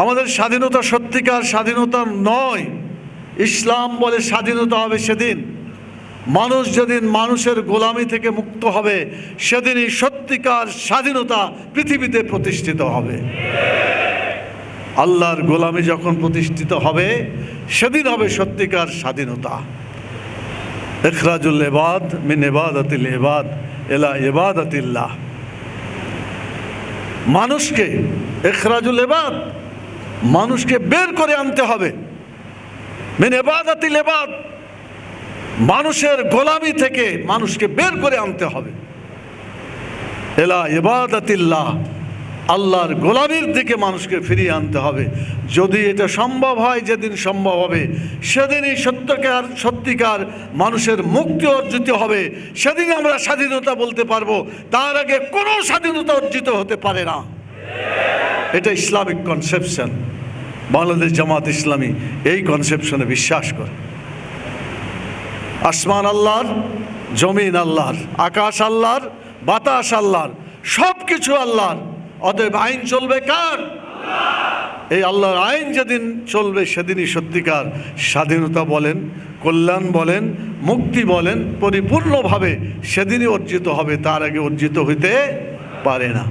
আমাদের স্বাধীনতা সত্যিকার স্বাধীনতা নয়। ইসলাম বলে স্বাধীনতা হবে সেদিন। মানুষ যেদিন মানুষের গোলামি থেকে মুক্ত হবে, সেদিনই সত্যিকার স্বাধীনতা পৃথিবীতে প্রতিষ্ঠিত হবে। আল্লাহর গোলামি যখন প্রতিষ্ঠিত হবে, সেদিন হবে সত্যিকার স্বাধীনতা। এখরাজুল এবাদ মিন এবাদাতিল এবাদ এলা এবাদাতিল্লাহ মানুষকে এখরাজুল এবাদ মানুষকে বের করে আনতে হবে। মিন মানুষের গোলামি থেকে মানুষকে বের করে আনতে হবে। এলা এবাদাতিল্লাহ আল্লাহর গোলামির দিকে মানুষকে ফিরিয়ে আনতে হবে। যদি এটা সম্ভব হয়, যেদিন সম্ভব হবে, সেদিনই সত্যকার, সত্যিকার মানুষের মুক্তি অর্জিত হবে। সেদিন আমরা স্বাধীনতা বলতে পারব। তার আগে কোনো স্বাধীনতা অর্জিত হতে পারে না। এটা ইসলামিক কনসেপশন বাংলাদেশ জামাত ইসলামী এই কনসেপশনে বিশ্বাস করে। আসমান আল্লাহর, জমিন আল্লাহর, আকাশ আল্লাহর, বাতাস আল্লাহর সব কিছু আল্লাহর। অতএব আইন চলবে কার? এই আল্লাহর আইন যেদিন চলবে সেদিনই সত্যিকার স্বাধীনতা বলেন, কল্যাণ বলেন, মুক্তি বলেন, পরিপূর্ণভাবে সেদিনই অর্জিত হবে, তার আগে অর্জিত হইতে পারে না।